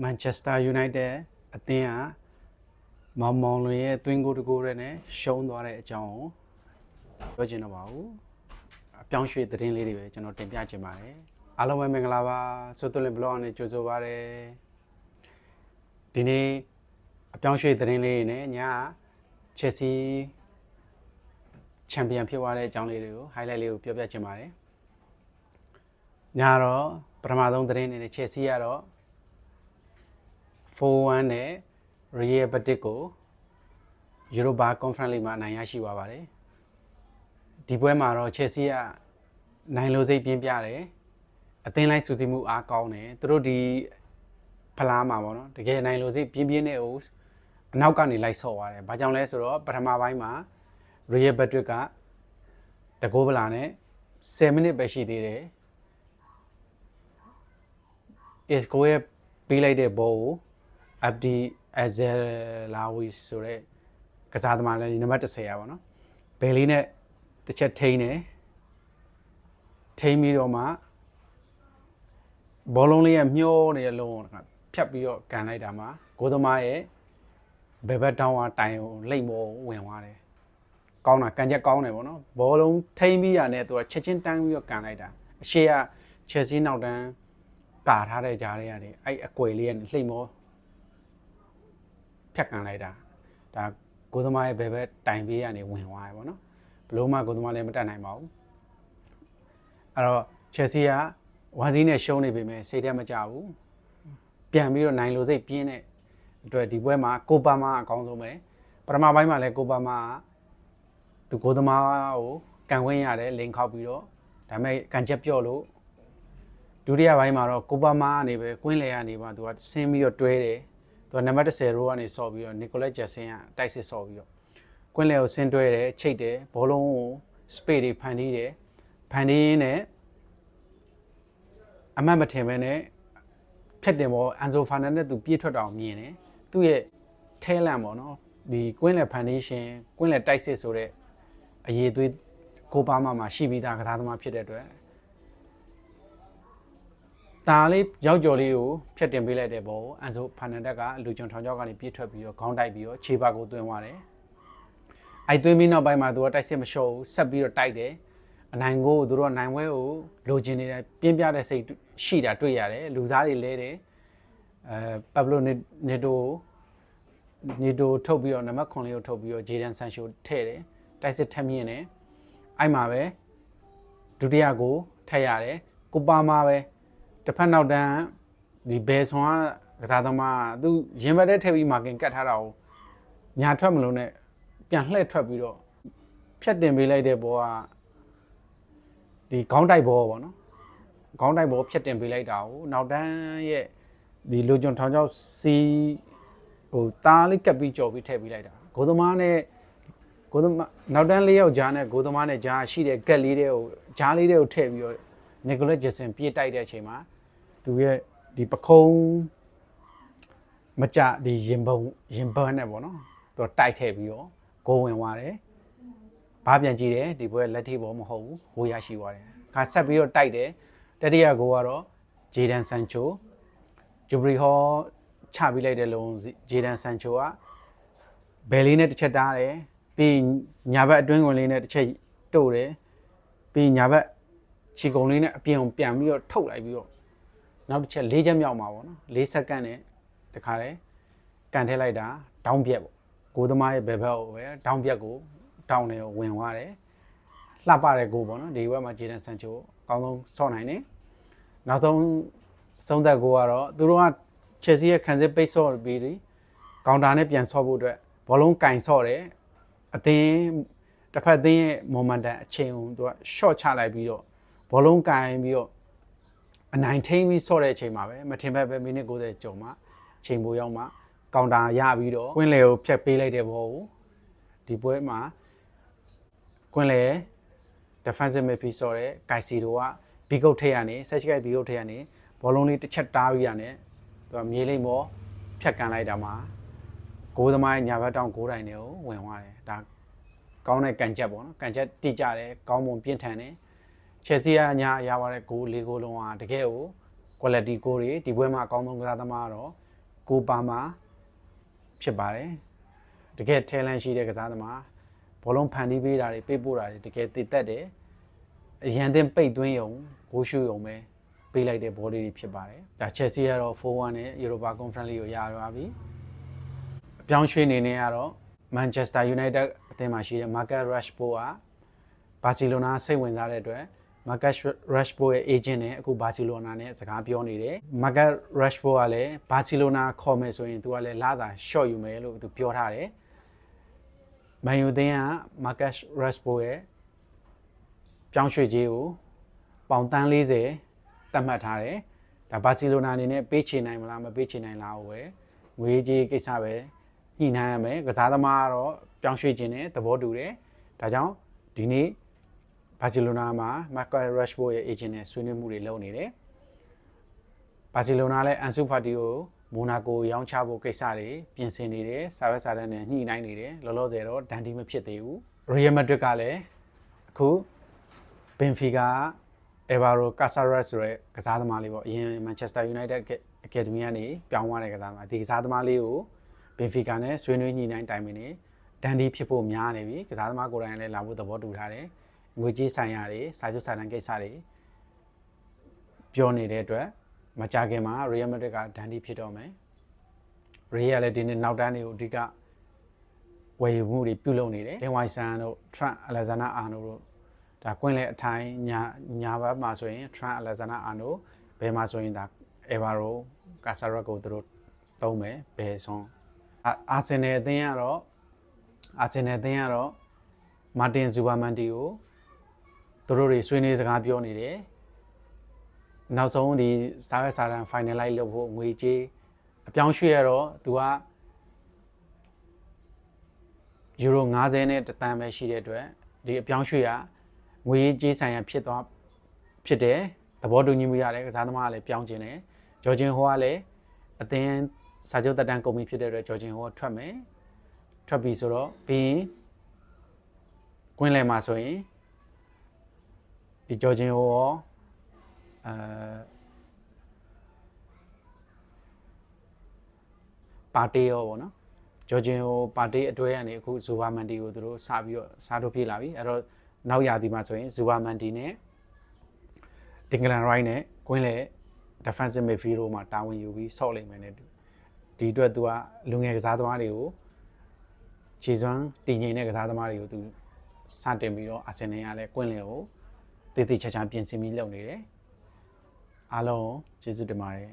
မန်ချက်စတာယူနိုက်တက်အသင်းကမောင်မောင်လွင်ရဲ့သွင်းကိုတကိုးရဲနဲ့ရှုံးသွားတဲ့အကြောင်းကိုပြောချင်တော့ပါဘူးအပြောင်းရွှေ့သတင်းလေးတွေပဲကျွန်တော်တင်ပြချင်ပါတယ်အားလုံးပဲမင်္ဂလာပါဆိုသွလင်ဘလော့နဲ့ကြိုဆိုပါရစေဒီနေ့အပြောင်းရွှေ့သတင်းလေးတွေနဲ့ညချက်စီချန်ပီယံဖြစ်သွားတဲ့အကြောင်းလေးတွေကို highlight လေးကိုပြောပြချင်ပါတယ်ညတော့ပထမဆုံးသတင်းအနေနဲ့ချက်စီကတော့ 4-1နဲ့ Real Betis ကို Europa Conference League မှာအနိုင်ရရှိသွားပါတယ်ဒီပွဲမှာတော့ Chelsea ကနိုင်လို့စိတ်ပြင်းပြတယ်အသင်းလိုက်စုစည်းမှုအားကောင်းတယ်သူတို့ဒီဖလားမှာပေါ့နော်တကယ်နိုင်လို့စိတ်ပြင်းပြင်းနဲ့ဟိုအနောက်ကနေလိုက်ဆော့သွားတယ်ဘာကြောင့်လဲဆိုတော့ပထမပိုင်းမှာ Real Betis ကတကိုးပလာနဲ့10မိနစ်ပဲရှိသေးတယ် Isco ရဲ့ပေးလိုက်တဲ့ဘောကို Abdi Azelawi ဆိုတဲ့ကစားသမားလည်းနံပါတ်10ရပါတော့။ဘယ်လေးနဲ့တစ်ချက်ထိန်းတယ်။ထိန်းပြီးတော့မှဘောလုံးလေးကမျောနေတဲ့လုံးကဖြတ်ပြီးတော့ကန်လိုက်တာမှာကိုသမားရဲ့ဘယ်ဘက်တောင်းဝတိုင်ကိုလိမ့်မောဝင်သွားတယ်။ကောင်းတာကန်ချက်ကောင်းတယ်ဗောနော်။ဘောလုံးထိန်းပြီးရတဲ့သူကချက်ချင်းတန်းပြီးတော့ကန်လိုက်တာ။အရှိက Chelsea နောက်တန်းကာထားတဲ့ကြားတွေရတယ်။အဲ့အကွယ်လေးကလှိမ့်မော ဖြတ်ကန်လိုက်တာဒါကိုသမားရဲ့ဘယ်ဘက်တိုင်ပေးရနေဝင်သွားရပေါ့နော်ဘလို့မှကိုသမားလည်းမတက်နိုင်ပါဘူးအဲ့တော့ Chelsea ကဝါစီးနဲ့ရှုံးနေပေမဲ့စိတ်ထဲမကြဘူးပြန်ပြီးတော့နိုင်လို့စိတ်ပြင်းတဲ့အတွက်ဒီပွဲမှာကိုပါမာအကောင်းဆုံးပဲပထမပိုင်းမှာလည်းကိုပါမာကသူကိုသမားကိုကန်ဝင်းရတယ်လင်ခောက်ပြီးတော့ဒါပေမဲ့ကန်ချက်ပြော့လို့ဒုတိယပိုင်းမှာတော့ကိုပါမာကနေပဲကွင်းလေကနေမှသူကဆင်းပြီးတော့တွဲတယ် သူကနံပါတ်10ရိုးကနေဆော့ပြီးတော့နီကိုလက်ဂျက်ဆင်ကတိုက်စစ်ဆော့ပြီးတော့ကွင်းလေကိုဆင်းတွဲတယ်ချိတ်တယ်ဘောလုံးကိုစပေတွေဖန်တီးတယ်ဖန်တီးရင်းနဲ့အမတ်မထင်ပဲနဲ့ဖြတ်တယ်ပေါ့အန်ဆိုဖာနန်နဲ့သူပြေးထွက်တာအောင်မြင်တယ်သူ့ရဲ့ထဲလန့်ပေါ့နော်ဒီကွင်းလေဖန်တီးရှင်ကွင်းလေတိုက်စစ်ဆိုတဲ့အရေးသွေးကိုပါမမှာရှိပြီးသားကစားသမားဖြစ်တဲ့အတွက် ဒါလေးရောက်ကြော်လေးကိုဖြတ်တင်ပေးလိုက်တဲ့ဘောကိုအန်ဆိုဖာနန်ဒက်ကလူကျွန်ထောင်ချောက်ကနေပြေးထွက်ပြီးတော့ခေါင်းတိုက်ပြီးတော့ခြေပါကိုသွင်းသွားတယ်။အဲ့သွင်းပြီးနောက်ပိုင်းမှာသူကတိုက်စစ်မလျှော့ဘူးဆက်ပြီးတော့တိုက်တယ်။အနိုင်ကိုသူတို့ကနိုင်ဝဲကိုလိုချင်နေတဲ့ပြင်းပြတဲ့စိတ်ရှိတာတွေ့ရတယ်။လူစားတွေလဲတယ်။အဲပက်ဘလိုနီတိုနီတိုထုတ်ပြီးတော့နံပါတ်9လေးကိုထုတ်ပြီးတော့ဂျေဒန်ဆန်ရှိုထည့်တယ်။တိုက်စစ်ထက်မြင့်တယ်။အဲ့မှာပဲဒုတိယကိုထည့်ရတယ်။ကိုပါမာပဲ တစ်ဖက်နောက်တန်းဒီဘယ်ဆွန်ကကစားသမားကသူရင်ဘတ်ထဲထည့်ပြီးမာကင်ကတ်ထားတာကိုညာထွက်မလို့နဲ့ပြန်လှည့်ထွက်ပြီးတော့ဖြတ်တင်ပေးလိုက်တဲ့ဘောကဒီခေါင်းတိုက်ဘောပေါ့နော်ခေါင်းတိုက်ဘောဖြတ်တင်ပေးလိုက်တာကိုနောက်တန်းရဲ့ဒီလူကျွန်ထောင်ချောက်စီဟိုတားလေးကပ်ပြီးကြော်ပြီးထည့်ပေးလိုက်တာဂိုသမားနဲ့ဂိုသမားနောက်တန်းလေးယောက်ဂျားနဲ့ဂိုသမားနဲ့ဂျားရှိတဲ့ကက်လေးတွေကိုဂျားလေးတွေကိုထည့်ပြီးတော့နီကိုလက်ဂျက်ဆင်ပြေးတိုက်တဲ့အချိန်မှာ သူရဲ့ဒီပခုံးမကြဒီရင်ပုံရင်ပန်းနဲ့ပေါ့နော်သူတိုက်ထည့်ပြီးတော့ဂိုးဝင်သွားတယ်ဘာပြန်ကြည့်တယ်ဒီပွဲလက်ထိဘောမဟုတ်ဘူးဂိုးရရှိသွားတယ်ခါဆက်ပြီးတော့တိုက်တယ်တတိယဂိုးကတော့ဂျေဒန်ဆန်ချိုဂျူဘရီဟောချပြီးလိုက်တဲ့လုံးဂျေဒန်ဆန်ချိုကဘယ်လေးနဲ့တစ်ချက်တားတယ်ပြီးညာဘက်အတွင်းဝင်လေးနဲ့တစ်ချက်တို့တယ်ပြီးညာဘက်ခြေကုံလေးနဲ့အပြင်ကိုပြန်ပြီးတော့ထုတ်လိုက်ပြီးတော့ နောက်တစ်ချက်၄ချက်မြောက်မှာပေါ့နော်၄စက္ကန့်နဲ့တခါလေကန်ထည့်လိုက်တာဒေါင်းပြက်ပေါ့ကိုသမားရဲ့ဘယ်ဘက်ကိုပဲဒေါင်းပြက်ကိုတောင်းနေကိုဝင်သွားတယ်လှပတဲ့ကိုပေါ့နော်ဒီဘက်မှာဂျေဒန်ဆန်ချိုအကောင်းဆုံးဆော့နိုင်တယ်နောက်ဆုံးဆုံးသက်ကိုကတော့သူတို့ကချယ်ဆီရဲ့ခံစစ်ပိတ်ဆော့ပြီးပြီးကောင်တာနဲ့ပြန်ဆော့ဖို့အတွက်ဘောလုံးကင်ဆော့တယ်အသင်းတစ်ဖက်အသင်းရဲ့ momentum အချိန်ကိုသူက short ချလိုက်ပြီးတော့ဘောလုံးကင်ပြီးတော့ အနိုင်ထိန်ပြီးဆော့တဲ့အချိန်မှာပဲမထင်ဘက်ပဲမိနစ်90ကျော်မှအချိန်ပိုရောက်မှကောင်တာရပြီးတော့ကွင်းလေကိုဖြတ်ပေးလိုက်တဲ့ဘောကိုဒီပွဲမှာကွင်းလေ defensive midfield ဆော့တဲ့ဂိုက်စီတိုကဘီကုတ်ထိတ်ရနေဆက်ချစ်ကိုက်ဘီကုတ်ထိတ်ရနေဘောလုံးလေးတစ်ချက်တားပြီးရနေသူကမြေးလိမ့်မောဖြတ်ကန်လိုက်တာမှာဂိုးသမားညာဘက်တောင်ဂိုးတိုင်တွေကိုဝင်သွားတယ်ဒါကောင်းတဲ့ကန်ချက်ပေါ့နော်ကန်ချက်တိကျတယ်ကောင်းမွန်ပြင်းထန်တယ် ချယ်ဆီကညာရပါတဲ့ဂိုး၄ဂိုးလုံးကတကယ်ကို quality ကိုတွေဒီပွဲမှာအကောင်းဆုံးကစားသမားကတော့ကိုပါမာဖြစ်ပါတယ်တကယ် talent ရှိတဲ့ကစားသမားဘောလုံးဖန်တီးပေးတာတွေပေးပို့တာတွေတကယ်တည်သက်တယ်အရန်တင်ပိတ်သွင်းယုံဂိုးရှူယုံပဲပေးလိုက်တဲ့ဘောလေးတွေဖြစ်ပါတယ်ဒါ Chelsea ကတော့4-1နဲ့ Europa Conference League ကိုရသွားပြီအပြောင်းရွှေ့နေနေကတော့ Manchester United အသင်းမှာရှိတဲ့ Marcus Rashford ကဘာစီလိုနာစိတ်ဝင်စားတဲ့အတွက် Marcus Rashford ရဲ့ agent နဲ့အခုဘာစီလိုနာနဲ့စကားပြောနေတယ် Marcus Rashford ကလည်းဘာစီလိုနာခေါ်မယ်ဆိုရင်သူကလည်းလာစာ short ယူမယ်လို့သူပြောထားတယ်မန်ယူသင်းက Marcus Rashford ရဲ့ပြောင်းရွှေ့ခြင်းကိုပေါင်တန်း40သတ်မှတ်ထားတယ်ဒါဘာစီလိုနာအနေနဲ့ပေးချေနိုင်မလားမပေးချေနိုင်လားဟိုပဲငွေကြေးကိစ္စပဲညှိနှိုင်းရမယ်ကစားသမားကတော့ပြောင်းရွှေ့ခြင်းနဲ့သဘောတူတယ်ဒါကြောင့်ဒီနေ့ ဘာစီလိုနာမှာမာကာရက်ရှ်ဘိုရဲ့ agent နဲ့ဆွေးနွေးမှုတွေလုပ်နေတယ်ဘာစီလိုနာလည်းအန်ဆူဖာတီကိုမိုနာကိုရောင်းချဖို့ကိစ္စတွေပြင်ဆင်နေတယ်စာရွက်စာတမ်းနဲ့ညှိနှိုင်းနေတယ်လောလောဆယ်တော့ဒန်ဒီမဖြစ်သေးဘူးရီယယ်မက်ဒရစ်ကလည်းအခုဘင်ဖီကာအဗာရိုကာဆာရက်ဆိုတဲ့ကစားသမားလေးပေါ့အရင်မန်ချက်စတာယူနိုက်တက်အကယ်ဒမီကနေပြောင်းသွားတဲ့ကစားသမားဒီကစားသမားလေးကိုဘင်ဖီကာနဲ့ဆွေးနွေးညှိနှိုင်းတိုင်ပင်နေဒန်ဒီဖြစ်ဖို့များနေပြီကစားသမားကိုယ်တိုင်လည်းလာဖို့သဘောတူထားတယ် ငွေကြေးဆိုင်ရာတွေစာချုပ်စာတမ်းကိစ္စတွေပြောနေတဲ့အတွက်မကြခင်မှာ Real Madrid ကဒန်ဒီဖြစ်တော့မယ် Real လည်းဒီနေ့နောက်တန်းတွေကိုအဓိကဝယ်ယူမှုတွေပြုလုပ်နေတယ်ဒင်ဝိုင်ဆန်တို့ Trent Alexander-Arnold တို့ဒါကွင်းလေအထိုင်းညာညာဘက်မှာဆိုရင် Trent Alexander-Arnold ဘယ်မှာဆိုရင်ဒါ Evaro Casares ကိုသူတို့သုံးမယ်ဘယ်ဆုံးအာဆင်နယ်အသင်းကတော့အာဆင်နယ်အသင်းကတော့မာတင်ဇူဘာမန်တီကိုသူ တို့တွေဆွေးနွေးစကားပြောနေတယ်နောက်ဆုံးဒီစားရစာတန် finalize လုပ်ဖို့ငွေကြေးအပြောင်းရွှေ့ရတော့သူကယူရို90နဲ့တသန်းပဲရှိတဲ့အတွက်ဒီအပြောင်းရွှေ့ရငွေကြေးဆိုင်ရာဖြစ်သွားဖြစ်တယ်သဘောတူညီမှုရတယ်ကစားသမားကလည်းပြောင်းကျင်တယ်ဂျော်ဂျင်ဟိုကလည်းအသင်းစာချုပ်တက်တန်းကုန်ပြီဖြစ်တဲ့အတွက်ဂျော်ဂျင်ဟိုကထွက်မယ်ထွက်ပြီဆိုတော့ပြီးရင်ကွင်းလယ်မှာဆိုရင် ဒီဂျော်ဂျင်ဟိုရောအဲပါတီရောပေါ့နော်ဂျော်ဂျင်ဟိုပါတီအတွဲကနေအခုဇူဘာမန်တီကိုသူတို့စပြီးတော့စားထုတ်ပြေးလာပြီအဲ့တော့နောက်ရာသီမှာဆိုရင်ဇူဘာမန်တီနဲ့ဒင်္ဂလန်ရိုင်းနဲ့ကွင်းလေ defensive midfield မှာတာဝန်ယူပြီးဆော့လိမ့်မယ်နဲ့ဒီအတွက်သူကလူငယ်ကစားသမားတွေကိုခြေစွမ်းတည်ငြိမ်တဲ့ကစားသမားတွေကိုသူစတင်ပြီးတော့အာဆင်နယ်ကလည်းကွင်းလေကို တည်တည်ချာချာပြင်ဆင်ပြီးလုပ်နေတယ်အားလုံးကျေးဇူးတင်ပါတယ်